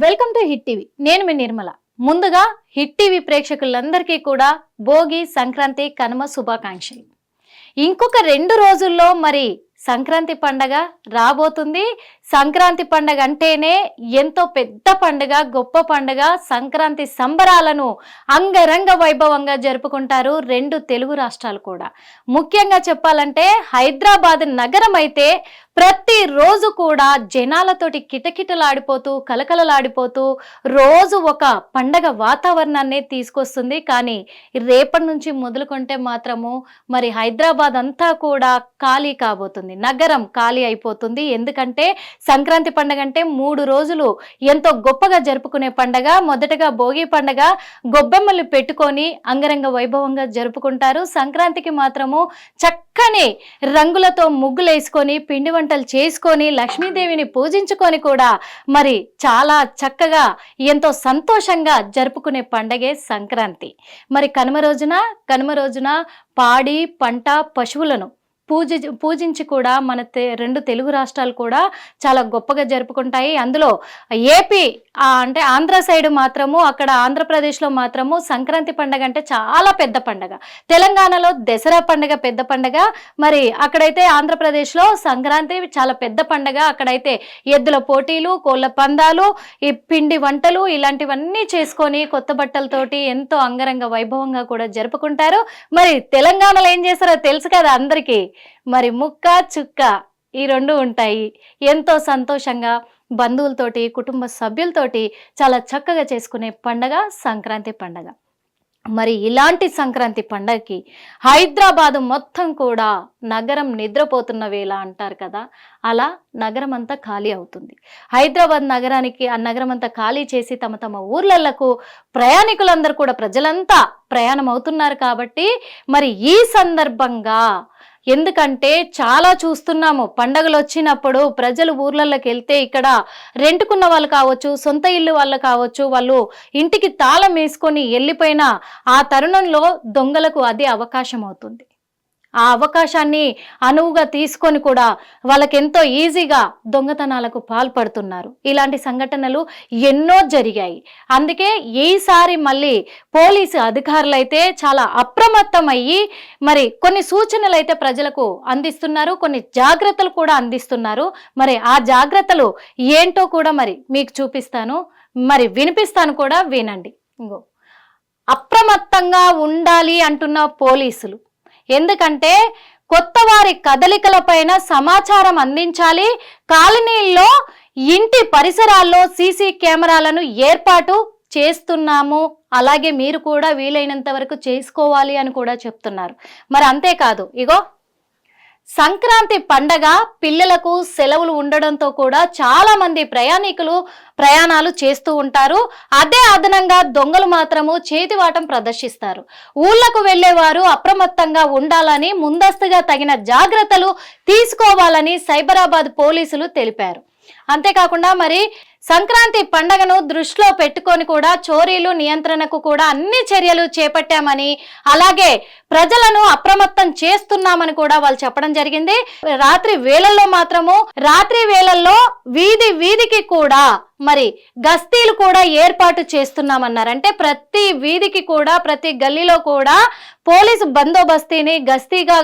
Welcome to hit TV. నేను మీ నిర్మల. ముందుగా hit TV ప్రేక్షకులందరికీ కూడా భోగి సంక్రాంతి కనుమ శుభాకాంక్షలు. ఇంకొక రెండు రోజుల్లో మరి సంక్రాంతి పండగ రాబోతుంది. సంక్రాంతి పండగ అంటేనే ఎంతో పెద్ద పండగ గొప్ప పండగ. సంక్రాంతి సంబరాలను అంగరంగ వైభవంగా జరుపుకుంటారు రెండు తెలుగు రాష్ట్రాలు కూడా. ముఖ్యంగా చెప్పాలంటే హైదరాబాద్ నగరం అయితే ప్రతిరోజు కూడా జనాలతోటి కిటకిటలాడిపోతూ కలకలలాడిపోతూ రోజు ఒక పండగ వాతావరణాన్ని తీసుకొస్తుంది. కానీ రేపటి నుంచి మొదలుకుంటే మాత్రము మరి హైదరాబాద్ అంతా కూడా ఖాళీ కాబోతుంది. నగరం ఖాళీ అయిపోతుంది. ఎందుకంటే సంక్రాంతి పండగ అంటే మూడు రోజులు ఎంతో గొప్పగా జరుపుకునే పండగ. మొదటగా భోగి పండగ. గొబ్బెమ్మలు పెట్టుకొని అంగరంగ వైభవంగా జరుపుకుంటారు. సంక్రాంతికి మాత్రము చక్కని రంగులతో ముగ్గులు వేసుకొని పిండి వంటలు చేసుకొని లక్ష్మీదేవిని పూజించుకొని కూడా మరి చాలా చక్కగా ఎంతో సంతోషంగా జరుపుకునే పండగే సంక్రాంతి. మరి కనుమ రోజున కనుమ రోజున పాడి పంట పశువులను పూజ పూజించి కూడా మన తె రెండు తెలుగు రాష్ట్రాలు కూడా చాలా గొప్పగా జరుపుకుంటాయి. అందులో ఏపీ అంటే ఆంధ్ర సైడ్ మాత్రము అక్కడ ఆంధ్రప్రదేశ్లో మాత్రము సంక్రాంతి పండగ అంటే చాలా పెద్ద పండగ. తెలంగాణలో దసరా పండగ పెద్ద పండగ. మరి అక్కడైతే ఆంధ్రప్రదేశ్లో సంక్రాంతి చాలా పెద్ద పండగ. అక్కడైతే ఎద్దుల పోటీలు కోళ్ళ పందాలు ఈ పిండి వంటలు ఇలాంటివన్నీ చేసుకొని కొత్త బట్టలతోటి ఎంతో అంగరంగ వైభవంగా కూడా జరుపుకుంటారు. మరి తెలంగాణలో ఏం చేస్తారో తెలుసు కదా అందరికీ. మరి ముక్క చుక్క ఈ రెండు ఉంటాయి. ఎంతో సంతోషంగా బంధువులతోటి కుటుంబ సభ్యులతోటి చాలా చక్కగా చేసుకునే పండగ సంక్రాంతి పండగ. మరి ఇలాంటి సంక్రాంతి పండగకి హైదరాబాదు మొత్తం కూడా నగరం నిద్రపోతున్న వేళ అంటారు కదా అలా నగరం అంతా ఖాళీ అవుతుంది. హైదరాబాద్ నగరానికి ఆ నగరం అంతా ఖాళీ చేసి తమ తమ ఊర్లలకు ప్రయాణికులందరూ కూడా ప్రజలంతా ప్రయాణం అవుతున్నారు కాబట్టి మరి ఈ సందర్భంగా ఎందుకంటే చాలా చూస్తున్నాము. పండగలు వచ్చినప్పుడు ప్రజలు ఊర్లలోకి వెళ్తే ఇక్కడ రెంటుకున్న వాళ్ళు కావచ్చు సొంత ఇల్లు వాళ్ళు కావచ్చు వాళ్ళు ఇంటికి తాళం వేసుకొని వెళ్ళిపోయిన ఆ తరుణంలో దొంగలకు అదే అవకాశం అవుతుంది ఆ అవకాశాన్ని అనువుగా తీసుకొని కూడా వాళ్ళకెంతో ఈజీగా దొంగతనాలకు పాల్పడుతున్నారు. ఇలాంటి సంఘటనలు ఎన్నో జరిగాయి. అందుకే ఈసారి మళ్ళీ పోలీసు అధికారులు అయితే చాలా అప్రమత్తమయ్యి మరి కొన్ని సూచనలు అయితే ప్రజలకు అందిస్తున్నారు కొన్ని జాగ్రత్తలు కూడా అందిస్తున్నారు. మరి ఆ జాగ్రత్తలు ఏంటో కూడా మరి మీకు చూపిస్తాను. మరి వినిపిస్తాను కూడా వినండి. ఇంకో. అప్రమత్తంగా ఉండాలి అంటున్న పోలీసులు. ఎందుకంటే కొత్త వారి కదలికలపైన సమాచారం అందించాలి. కాలనీల్లో ఇంటి పరిసరాల్లో సీసీ కెమెరాలను ఏర్పాటు చేస్తున్నాము. అలాగే మీరు కూడా వీలైనంత వరకు చేసుకోవాలి అని కూడా చెప్తున్నారు. మరి అంతేకాదు ఇగో సంక్రాంతి పండగ పిల్లలకు సెలవులు ఉండడంతో కూడా చాలా మంది ప్రయాణికులు ప్రయాణాలు చేస్తూ ఉంటారు. అదే అదనంగా దొంగలు మాత్రము చేతివాటం ప్రదర్శిస్తారు. ఊళ్ళకు వెళ్ళేవారు అప్రమత్తంగా ఉండాలని ముందస్తుగా తగిన జాగ్రత్తలు తీసుకోవాలని సైబరాబాద్ పోలీసులు తెలిపారు. అంతేకాకుండా మరి సంక్రాంతి పండగను దృష్టిలో పెట్టుకొని కూడా చోరీలు నియంత్రణకు కూడా అన్ని చర్యలు చేపట్టామని అలాగే ప్రజలను అప్రమత్తం చేస్తున్నామని కూడా వాళ్ళు చెప్పడం జరిగింది. రాత్రి వేళల్లో మాత్రము రాత్రి వేళల్లో వీధి వీధికి కూడా మరి గస్తీలు కూడా ఏర్పాటు చేస్తున్నామన్నారు. అంటే ప్రతి వీధికి కూడా ప్రతి గల్లీలో కూడా పోలీసు బందోబస్తీని గస్తీగా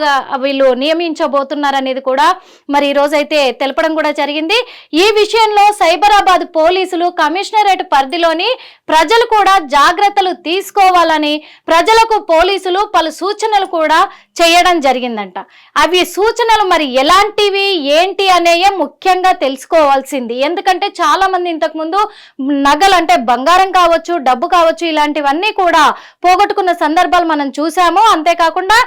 వీళ్ళు నియమించబోతున్నారనేది కూడా మరి ఈరోజైతే తెలపడం కూడా జరిగింది. ఈ విషయంలో సైబరాబాద్ పోలీసులు కమిషనరేట్ పరిధిలోని ప్రజలు కూడా జాగ్రత్తలు తీసుకోవాలని ప్రజలకు పోలీసులు పలు సూచనలు కూడా చేయడం జరిగిందంట. అవి సూచనలు మరి ఎలాంటివి ఏంటి అనేయే ముఖ్యంగా తెలుసుకోవాల్సింది. ఎందుకంటే చాలా మంది ఇంతకుముందు నగలు అంటే బంగారం కావచ్చు డబ్బు కావచ్చు ఇలాంటివన్నీ కూడా పోగొట్టుకున్న సందర్భాలు మనం చూసాము. అంతేకాకుండా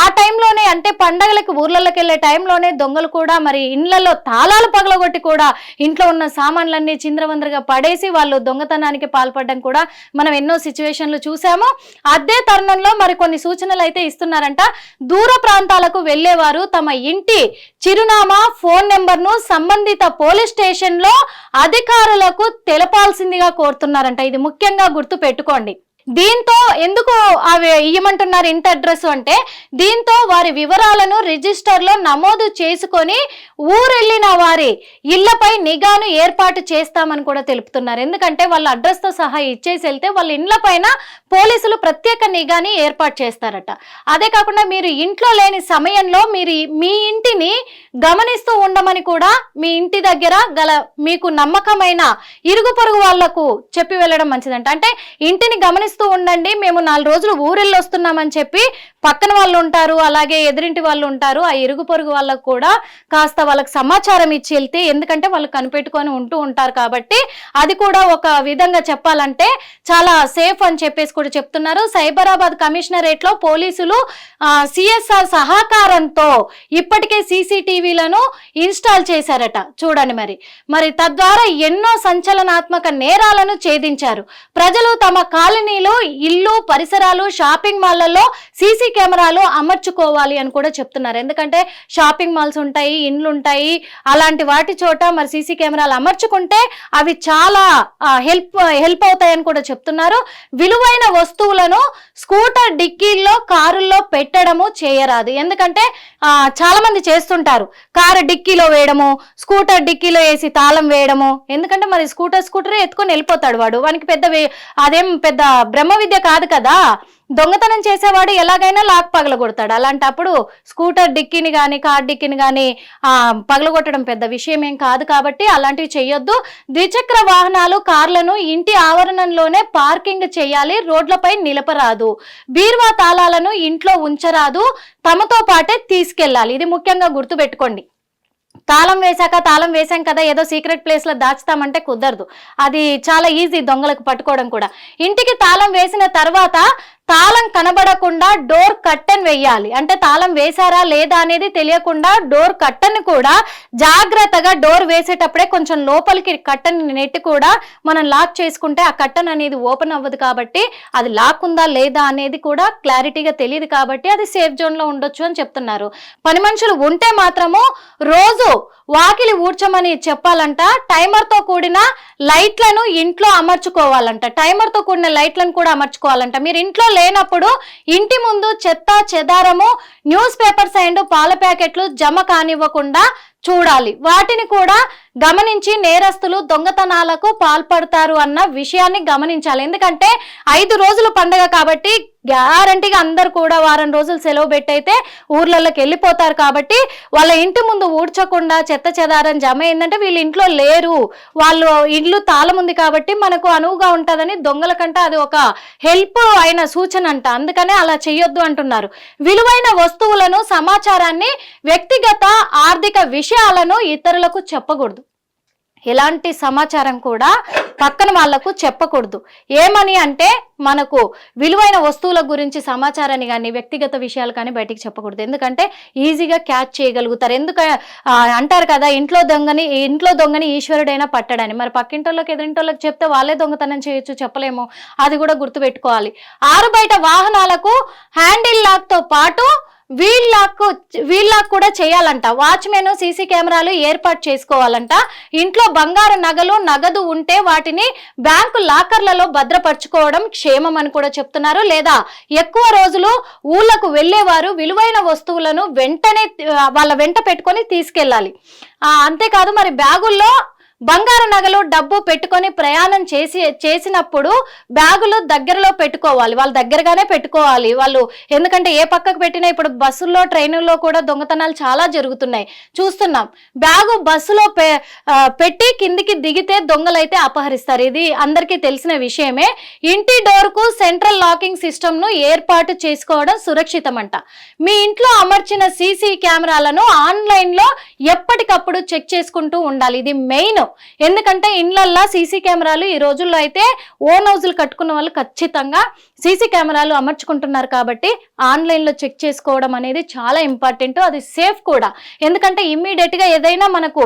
ఆ టైంలోనే అంటే పండగలకు ఊర్లలోకి వెళ్ళే టైంలోనే దొంగలు కూడా మరి ఇండ్లలో తాళాలు పగలగొట్టి కూడా ఇంట్లో ఉన్న సామాన్లన్నీ చింద్రవందరగా పడేసి వాళ్ళు దొంగతనానికి పాల్పడడం కూడా మనం ఎన్నో సిచ్యువేషన్లు చూసాము. అదే తరుణంలో మరి కొన్ని సూచనలు అయితే ఇస్తున్నారంట. దూర ప్రాంతాలకు వెళ్ళేవారు. తమ ఇంటి చిరునామా ఫోన్ నెంబర్ను సంబంధిత పోలీస్ స్టేషన్లో అధికారులకు తెలపాల్సిందిగా కోరుతున్నారంట. ఇది ముఖ్యంగా గుర్తు పెట్టుకోండి దీంతో ఎందుకు అవి ఇయ్యమంటున్నారు ఇంటి అడ్రస్ అంటే దీంతో వారి వివరాలను రిజిస్టర్లో నమోదు చేసుకొని ఊరెళ్ళిన వారి ఇళ్ళపై నిఘాను ఏర్పాటు చేస్తామని కూడా తెలుపుతున్నారు. ఎందుకంటే వాళ్ళ అడ్రస్తో సహా ఇచ్చేసి వెళ్తే వాళ్ళ ఇండ్ల పైన పోలీసులు ప్రత్యేక నిఘాని ఏర్పాటు చేస్తారట. అదే కాకుండా మీరు ఇంట్లో లేని సమయంలో మీరు మీ ఇంటిని గమనిస్తూ ఉండమని కూడా మీ ఇంటి దగ్గర గల మీకు నమ్మకమైన ఇరుగు పొరుగు వాళ్ళకు చెప్పి వెళ్ళడం మంచిదంట. అంటే ఇంటిని గమనిస్తూ ఉండండి. మేము నాలుగు రోజులు ఊరెళ్ళి వస్తున్నామని చెప్పి పక్కన వాళ్ళు ఉంటారు అలాగే ఎదురింటి వాళ్ళు ఉంటారు ఆ ఇరుగు పొరుగు వాళ్ళకు కూడా కాస్త వాళ్ళకి సమాచారం ఇచ్చి వెళ్తే ఎందుకంటే వాళ్ళు కనిపెట్టుకొని ఉంటూ ఉంటారు కాబట్టి అది కూడా ఒక విధంగా చెప్పాలంటే చాలా సేఫ్ అని చెప్పేసి కూడా చెప్తున్నారు. సైబరాబాద్ కమిషనరేట్లో పోలీసులు సిఎస్ఆర్ సహకారంతో ఇప్పటికే సీసీటీవీలను ఇన్స్టాల్ చేశారట. చూడండి మరి. మరి తద్వారా ఎన్నో సంచలనాత్మక నేరాలను ఛేదించారు. ప్రజలు తమ కాలనీలో ఇల్లు పరిసరాలు షాపింగ్ మాల్లలో సీసీ కెమెరాలు అమర్చుకోవాలి అని కూడా చెప్తున్నారు. ఎందుకంటే షాపింగ్ మాల్స్ ఉంటాయి ఇండ్లు ఉంటాయి అలాంటి వాటి చోట మరి సీసీ కెమెరాలు అమర్చుకుంటే అవి చాలా హెల్ప్ హెల్ప్ అవుతాయని కూడా చెప్తున్నారు. విలువైన వస్తువులను స్కూటర్ డిక్కీల్లో కారుల్లో పెట్టడము చేయరాదు. ఎందుకంటే చాలా మంది చేస్తుంటారు. కారు డిక్కీలో వేయడము స్కూటర్ డిక్కీలో వేసి తాళం వేయడము. ఎందుకంటే మరి స్కూటర్ స్కూటర్ ఎత్తుకొని వెళ్ళిపోతాడు వాడు. వానికి పెద్ద అదేం పెద్ద బ్రహ్మ విద్య కాదు కదా. దొంగతనం చేసేవాడు ఎలాగైనా లాక్ పగలగొడతాడు. అలాంటప్పుడు స్కూటర్ డిక్కీని కానీ కార్ డిక్కీని కానీ పగలగొట్టడం పెద్ద విషయం ఏం కాదు కాబట్టి అలాంటివి చేయొద్దు ద్విచక్ర వాహనాలు కార్లను ఇంటి ఆవరణంలోనే పార్కింగ్ చేయాలి. రోడ్లపై నిలపరాదు బీర్వా తాళాలను ఇంట్లో ఉంచరాదు. తమతో పాటే తీసుకెళ్ళాలి. ఇది ముఖ్యంగా గుర్తుపెట్టుకోండి. తాళం వేశాక తాళం వేశాం కదా ఏదో సీక్రెట్ ప్లేస్లో దాచుతామంటే కుదరదు. అది చాలా ఈజీ దొంగలకు పట్టుకోవడం కూడా. ఇంటికి తాళం వేసిన తర్వాత తాళం కనబడకుండా డోర్ కట్టన్ వేయాలి అంటే తాళం వేశారా లేదా అనేది తెలియకుండా డోర్ కట్టన్ కూడా జాగ్రత్తగా డోర్ వేసేటప్పుడే కొంచెం లోపలికి కట్టన్ నెట్టి కూడా మనం లాక్ చేసుకుంటే ఆ కట్టన్ అనేది ఓపెన్ అవ్వదు కాబట్టి అది లాక్ ఉందా లేదా అనేది కూడా క్లారిటీగా తెలియదు కాబట్టి అది సేఫ్ జోన్లో ఉండొచ్చు అని చెప్తున్నారు. పని మనుషులు ఉంటే మాత్రము రోజు వాకిలి ఊడ్చమని చెప్పాలంట. టైమర్తో కూడిన లైట్లను ఇంట్లో అమర్చుకోవాలంట. టైమర్తో కూడిన లైట్లను కూడా అమర్చుకోవాలంట. మీరు ఇంట్లో లేనప్పుడు ఇంటి ముందు చెత్త చెదారము న్యూస్ పేపర్స్ అండ్ పాల ప్యాకెట్లు జమ కానివ్వకుండా చూడాలి. వాటిని కూడా గమనించి నేరస్తులు దొంగతనాలకు పాల్పడతారు అన్న విషయాన్ని గమనించాలి. ఎందుకంటే ఐదు రోజుల పండగ కాబట్టి గ్యారంటీగా అందరు కూడా వారం రోజులు సెలవు పెట్టయితే ఊర్లలోకి వెళ్ళిపోతారు కాబట్టి వాళ్ళ ఇంటి ముందు ఊడ్చకుండా చెత్త చెదారం జమ అయిందంటే వీళ్ళు ఇంట్లో లేరు. వాళ్ళు ఇల్లు తాళం ఉంది కాబట్టి మనకు అనువుగా ఉంటుందని దొంగల కంటే అది ఒక హెల్ప్ అయిన సూచన అంట. అందుకనే అలా చెయ్యొద్దు అంటున్నారు. విలువైన వస్తువులను సమాచారాన్ని వ్యక్తిగత ఆర్థిక విషయాలను ఇతరులకు చెప్పకూడదు. ఎలాంటి సమాచారం కూడా పక్కన వాళ్ళకు చెప్పకూడదు. ఏమని అంటే మనకు విలువైన వస్తువుల గురించి సమాచారాన్ని కానీ వ్యక్తిగత విషయాలు కానీ బయటికి చెప్పకూడదు. ఎందుకంటే ఈజీగా క్యాచ్ చేయగలుగుతారు. ఎందుకు అంటారు కదా ఇంట్లో దొంగని ఇంట్లో దొంగని ఈశ్వరుడైనా పట్టడని మరి పక్కింటోళ్ళకి ఎదురింటోళ్ళకి చెప్తే వాళ్ళే దొంగతనం చేయొచ్చు చెప్పలేము. అది కూడా గుర్తుపెట్టుకోవాలి. ఆరు బయట వాహనాలకు హ్యాండిల్ లాక్తో పాటు వీళ్ళకు వీళ్ళకు కూడా చేయాలంట. వాచ్మెన్ సీసీ కెమెరాలు ఏర్పాటు చేసుకోవాలంట. ఇంట్లో బంగారు నగలు నగదు ఉంటే వాటిని బ్యాంకు లాకర్లలో భద్రపరచుకోవడం క్షేమం అని కూడా చెప్తున్నారు. లేదా ఎక్కువ రోజులు ఊళ్ళకు వెళ్ళేవారు విలువైన వస్తువులను వెంటనే వాళ్ళ వెంట పెట్టుకొని తీసుకెళ్ళాలి. అంతేకాదు మరి బ్యాగుల్లో బంగారు నగలు డబ్బు పెట్టుకొని ప్రయాణం చేసి చేసినప్పుడు బ్యాగులు దగ్గరలో పెట్టుకోవాలి. వాళ్ళు దగ్గరగానే పెట్టుకోవాలి. వాళ్ళు ఎందుకంటే ఏ పక్కకు పెట్టినా ఇప్పుడు బస్సుల్లో ట్రైనుల్లో కూడా దొంగతనాలు చాలా జరుగుతున్నాయి. చూస్తున్నాం. బ్యాగు బస్సులో పె- పెట్టి కిందికి దిగితే దొంగలైతే అపహరిస్తారు. ఇది అందరికీ తెలిసిన విషయమే. ఇంటి డోర్కు సెంట్రల్ లాకింగ్ సిస్టమ్ను ఏర్పాటు చేసుకోవడం సురక్షితమంట. మీ ఇంట్లో అమర్చిన సీసీ కెమెరాలను ఆన్లైన్లో ఎప్పటికప్పుడు చెక్ చేసుకుంటూ ఉండాలి. ఇది మెయిన్ ఎందుకంటే ఇండ్లల్లో సీసీ కెమెరాలు ఈ రోజుల్లో అయితే ఓన్ హౌజులు కట్టుకున్న వాళ్ళు ఖచ్చితంగా సీసీ కెమెరాలు అమర్చుకుంటున్నారు కాబట్టి ఆన్లైన్లో చెక్ చేసుకోవడం అనేది చాలా ఇంపార్టెంట్ అది సేఫ్ కూడా. ఎందుకంటే ఇమ్మీడియట్గా ఏదైనా మనకు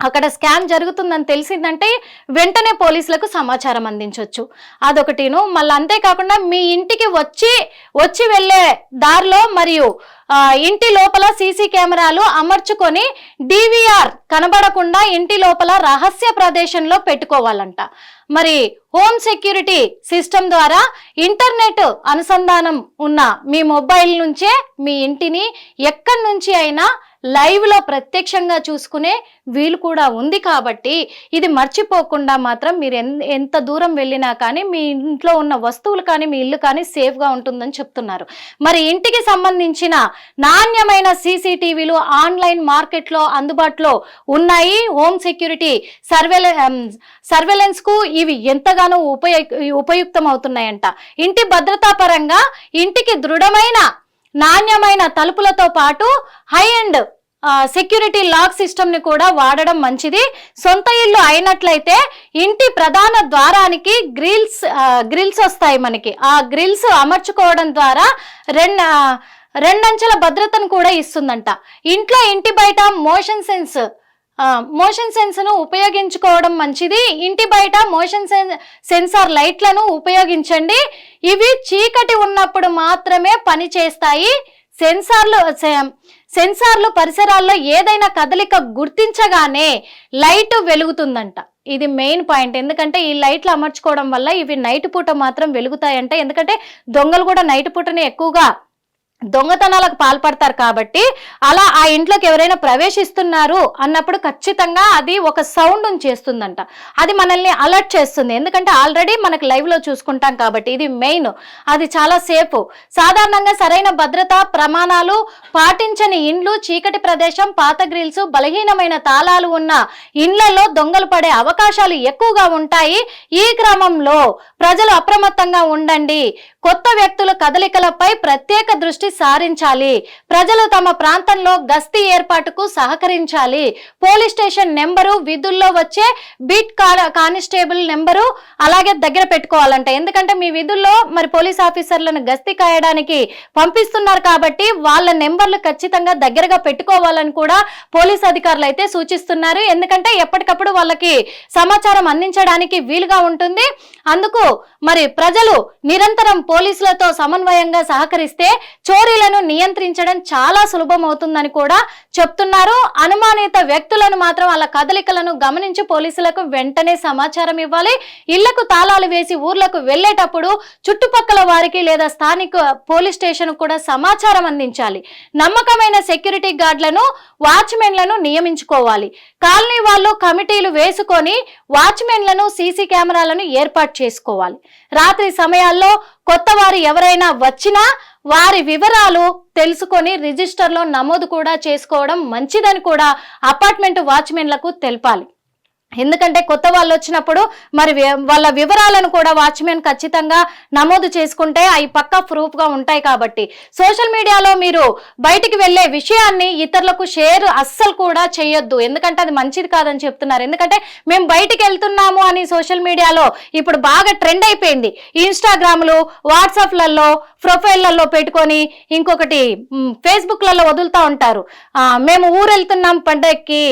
అక్కడ స్కామ్ జరుగుతుందని తెలిసిందంటే వెంటనే పోలీసులకు సమాచారం అందించవచ్చు అదొకటిను. మళ్ళీ అంతేకాకుండా మీ ఇంటికి వచ్చి వచ్చి వెళ్ళే దారిలో మరియు ఇంటి లోపల సీసీ కెమెరాలు అమర్చుకొని డివిఆర్ కనబడకుండా ఇంటి లోపల రహస్య ప్రదేశంలో పెట్టుకోవాలంట. మరి హోమ్ సెక్యూరిటీ సిస్టమ్ ద్వారా ఇంటర్నెట్ అనుసంధానం ఉన్న మీ మొబైల్ నుంచే మీ ఇంటిని ఎక్కడి నుంచి అయినా లైవ్లో ప్రత్యక్షంగా చూసుకునే వీలు కూడా ఉంది కాబట్టి ఇది మర్చిపోకుండా మాత్రం మీరు ఎంత దూరం వెళ్ళినా కానీ మీ ఇంట్లో ఉన్న వస్తువులు కానీ మీ ఇల్లు కానీ సేఫ్గా ఉంటుందని చెప్తున్నారు. మరి ఇంటికి సంబంధించిన నాణ్యమైన సీసీటీవీలు ఆన్లైన్ మార్కెట్లో అందుబాటులో ఉన్నాయి. హోమ్ సెక్యూరిటీ సర్వేల సర్వేలెన్స్కు ఇవి ఎంతగానో ఉపయో ఉపయుక్తం అవుతున్నాయంట ఇంటి భద్రతా పరంగా ఇంటికి దృఢమైన నాణ్యమైన తలుపులతో పాటు హై అండ్ సెక్యూరిటీ లాక్ సిస్టమ్ని కూడా వాడడం మంచిది. సొంత ఇల్లు అయినట్లయితే ఇంటి ప్రధాన ద్వారానికి గ్రిల్స్ గ్రిల్స్ వస్తాయి మనకి. ఆ గ్రిల్స్ అమర్చుకోవడం ద్వారా రెండు రెండంచెల భద్రతను కూడా ఇస్తుందంట. ఇంట్లో ఇంటి బయట మోషన్ సెన్స్ మోషన్ సెన్స్ను ఉపయోగించుకోవడం మంచిది. ఇంటి బయట మోషన్ సెన్సార్ లైట్లను ఉపయోగించండి. ఇవి చీకటి ఉన్నప్పుడు మాత్రమే పని చేస్తాయి. సెన్సార్లు సెన్సార్లు పరిసరాల్లో ఏదైనా కదలిక గుర్తించగానే లైట్ వెలుగుతుందంట. ఇది మెయిన్ పాయింట్. ఎందుకంటే ఈ లైట్లు అమర్చుకోవడం వల్ల ఇవి నైట్ పూట మాత్రం వెలుగుతాయంట. ఎందుకంటే దొంగలు కూడా నైట్ పూటనే ఎక్కువగా దొంగతనాలకు పాల్పడతారు కాబట్టి అలా ఆ ఇంట్లోకి ఎవరైనా ప్రవేశిస్తున్నారు అన్నప్పుడు ఖచ్చితంగా అది ఒక సౌండ్ చేస్తుందంట. అది మనల్ని అలర్ట్ చేస్తుంది. ఎందుకంటే ఆల్రెడీ మనకు లైవ్లో చూసుకుంటాం కాబట్టి ఇది మెయిన్ అది చాలా సేఫ్ సాధారణంగా సరైన భద్రతా ప్రమాణాలు పాటించని ఇండ్లు చీకటి ప్రదేశం పాత గ్రిల్స్ బలహీనమైన తాళాలు ఉన్న ఇండ్లలో దొంగలు పడే అవకాశాలు ఎక్కువగా ఉంటాయి. ఈ క్రమంలో ప్రజలు అప్రమత్తంగా ఉండండి. కొత్త వ్యక్తుల కదలికలపై ప్రత్యేక దృష్టి సారించాలి. ప్రజలు తమ ప్రాంతంలో గస్తీ ఏర్పాటుకు సహకరించాలి. పోలీస్ స్టేషన్ నెంబరు విధుల్లో వచ్చే బీట్ కా- కానిస్టేబుల్ నెంబరు అలాగే దగ్గర పెట్టుకోవాలంట. ఎందుకంటే మీ విధుల్లో మరి పోలీస్ ఆఫీసర్లను గస్తీ కాయడానికి పంపిస్తున్నారు కాబట్టి వాళ్ళ నెంబర్లు ఖచ్చితంగా దగ్గరగా పెట్టుకోవాలని కూడా పోలీస్ అధికారులు అయితే సూచిస్తున్నారు. ఎందుకంటే ఎప్పటికప్పుడు వాళ్ళకి సమాచారం అందించడానికి వీలుగా ఉంటుంది. అందుకు మరి ప్రజలు నిరంతరం పోలీసులతో సమన్వయంగా సహకరిస్తే చోరీలను నియంత్రించడం చాలా సులభం అవుతుందని కూడా చెప్తున్నారు. అనుమానిత వ్యక్తులను మాత్రం వాళ్ళ కదలికలను గమనించి పోలీసులకు వెంటనే సమాచారం ఇవ్వాలి. ఇళ్ళకు తాళాలు వేసి ఊర్లకు వెళ్ళేటప్పుడు చుట్టుపక్కల వారికి లేదా స్థానిక పోలీస్ స్టేషన్ కూడా సమాచారం అందించాలి. నమ్మకమైన సెక్యూరిటీ గార్డులను వాచ్మెన్లను నియమించుకోవాలి. కాలనీ వాళ్ళు కమిటీలు వేసుకొని వాచ్మెన్లను సీసీ కెమెరాలను ఏర్పాటు చేసుకోవాలి. రాత్రి సమయాల్లో కొత్త వారు ఎవరైనా వచ్చినా వారి వివరాలు తెలుసుకొని రిజిస్టర్లో నమోదు కూడా చేసుకోవడం మంచిదని కూడా అపార్ట్మెంట్ వాచ్మెన్లకు తెలపాలి. ఎందుకంటే కొత్త వాళ్ళు వచ్చినప్పుడు మరి వాళ్ళ వివరాలను కూడా వాచ్మెన్ ఖచ్చితంగా నమోదు చేసుకుంటే అవి పక్క ప్రూఫ్గా ఉంటాయి కాబట్టి. సోషల్ మీడియాలో మీరు బయటికి వెళ్ళే విషయాన్ని ఇతరులకు షేర్ అస్సలు కూడా చేయొద్దు. ఎందుకంటే అది మంచిది కాదని చెప్తున్నారు. ఎందుకంటే మేము బయటికి వెళ్తున్నాము అని సోషల్ మీడియాలో ఇప్పుడు బాగా ట్రెండ్ అయిపోయింది. ఇన్స్టాగ్రామ్లు వాట్సాప్లలో ప్రొఫైల్లలో పెట్టుకొని ఇంకొకటి ఫేస్బుక్లలో వదులుతూ ఉంటారు. మేము ఊరు వెళ్తున్నాం పండగకి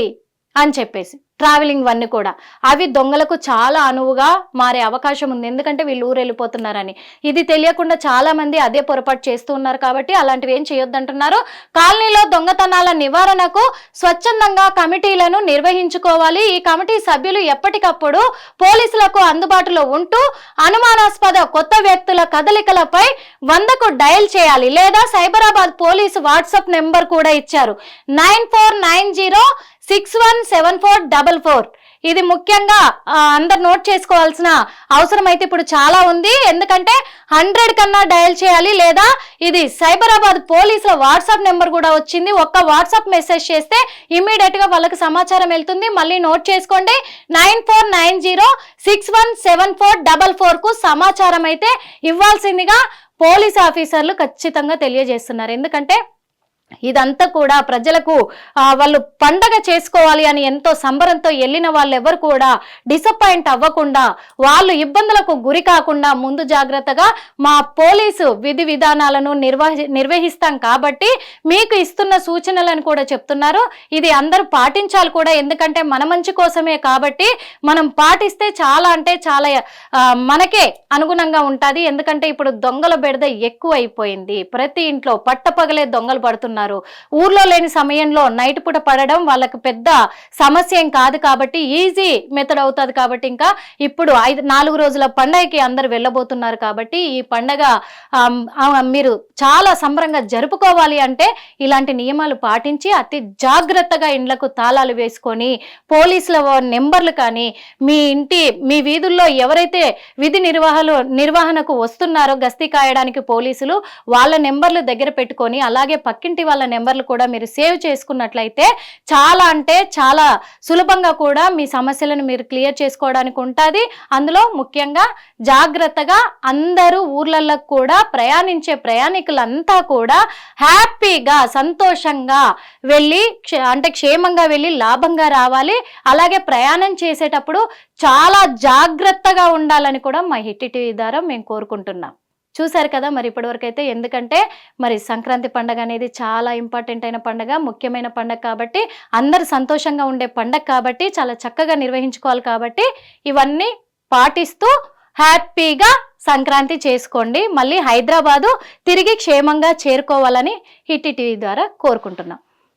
అని చెప్పేసి. ట్రావెలింగ్ వన్నీ కూడా. అవి దొంగలకు చాలా అనువుగా మారే అవకాశం ఉంది. ఎందుకంటే వీళ్ళు ఊరు వెళ్ళిపోతున్నారని. ఇది తెలియకుండా చాలామంది అదే పొరపాటు చేస్తూ ఉన్నారు కాబట్టి అలాంటివి ఏం చేయొద్దంటున్నారు. కాలనీలో దొంగతనాల నివారణకు స్వచ్ఛందంగా కమిటీలను నిర్వహించుకోవాలి. ఈ కమిటీ సభ్యులు ఎప్పటికప్పుడు పోలీసులకు అందుబాటులో ఉంటూ అనుమానాస్పద కొత్త వ్యక్తుల కదలికలపై వందకు డయల్ చేయాలి. లేదా సైబరాబాద్ పోలీసు వాట్సాప్ నెంబర్ కూడా ఇచ్చారు. Nine four nine zero six one seven four double four. ఇది ముఖ్యంగా అందరు నోట్ చేసుకోవాల్సిన అవసరం అయితే ఇప్పుడు చాలా ఉంది. ఎందుకంటే హండ్రెడ్ కన్నా డయల్ చేయాలి లేదా ఇది సైబరాబాద్ పోలీసుల వాట్సాప్ నెంబర్ కూడా వచ్చింది. ఒక్క వాట్సాప్ మెసేజ్ చేస్తే ఇమీడియట్గా వాళ్ళకి సమాచారం వెళ్తుంది. మళ్ళీ నోట్ చేసుకోండి. Nine four nine zero six one seven four double ఫోర్కు సమాచారం అయితే ఇవ్వాల్సిందిగా పోలీస్ ఆఫీసర్లు ఖచ్చితంగా తెలియజేస్తున్నారు. ఎందుకంటే ఇదంతా కూడా ప్రజలకు వాళ్ళు పండగ చేసుకోవాలి అని ఎంతో సంబరంతో వెళ్ళిన వాళ్ళు ఎవరు కూడా డిసప్పాయింట్ అవ్వకుండా వాళ్ళు ఇబ్బందులకు గురి కాకుండా ముందు జాగ్రత్తగా మా పోలీసు విధి విధానాలను నిర్వహి నిర్వహిస్తాం కాబట్టి మీకు ఇస్తున్న సూచనలను కూడా చెప్తున్నారు. ఇది అందరూ పాటించాలి కూడా ఎందుకంటే మన మంచి కోసమే కాబట్టి మనం పాటిస్తే చాలా అంటే చాలా మనకే అనుగుణంగా ఉంటుంది. ఎందుకంటే ఇప్పుడు దొంగల బెడద ఎక్కువ అయిపోయింది ప్రతి ఇంట్లో పట్టపగలే దొంగలు పడుతున్నారు. ఊర్లో లేని సమయంలో నైట్ పూట పడడం వాళ్ళకి పెద్ద సమస్య ఏం కాదు కాబట్టి ఈజీ మెథడ్ అవుతుంది కాబట్టి ఇంకా ఇప్పుడు ఐదు నాలుగు రోజుల పండగకి అందరు వెళ్ళబోతున్నారు కాబట్టి ఈ పండగ మీరు చాలా సంబరంగా జరుపుకోవాలి అంటే ఇలాంటి నియమాలు పాటించి అతి జాగ్రత్తగా ఇండ్లకు తాళాలు వేసుకొని పోలీసుల నెంబర్లు కానీ మీ ఇంటి మీ వీధుల్లో ఎవరైతే విధి నిర్వహణ నిర్వహణకు వస్తున్నారో గస్తీ కాయడానికి పోలీసులు వాళ్ళ నెంబర్లు దగ్గర పెట్టుకొని అలాగే పక్కింటి వాళ్ళ నెంబర్లు కూడా మీరు సేవ్ చేసుకున్నట్లయితే చాలా అంటే చాలా సులభంగా కూడా మీ సమస్యలను మీరు క్లియర్ చేసుకోవడానికి ఉంటుంది. అందులో ముఖ్యంగా జాగ్రత్తగా అందరూ ఊర్లలో కూడా ప్రయాణించే ప్రయాణికులంతా కూడా హ్యాపీగా సంతోషంగా వెళ్ళి అంటే క్షేమంగా వెళ్ళి లాభంగా రావాలి. అలాగే ప్రయాణం చేసేటప్పుడు చాలా జాగ్రత్తగా ఉండాలని కూడా మా హిట్ టీవీ ద్వారా మేము కోరుకుంటున్నాం. చూశారు కదా మరి ఇప్పటివరకు అయితే ఎందుకంటే మరి సంక్రాంతి పండగ అనేది చాలా ఇంపార్టెంట్ అయిన పండగ ముఖ్యమైన పండగ కాబట్టి అందరు సంతోషంగా ఉండే పండగ కాబట్టి చాలా చక్కగా నిర్వహించుకోవాలి కాబట్టి ఇవన్నీ పాటిస్తూ హ్యాపీగా సంక్రాంతి చేసుకోండి. మళ్ళీ హైదరాబాదు తిరిగి క్షేమంగా చేరుకోవాలని హిట్ టీవీ ద్వారా కోరుకుంటున్నాం.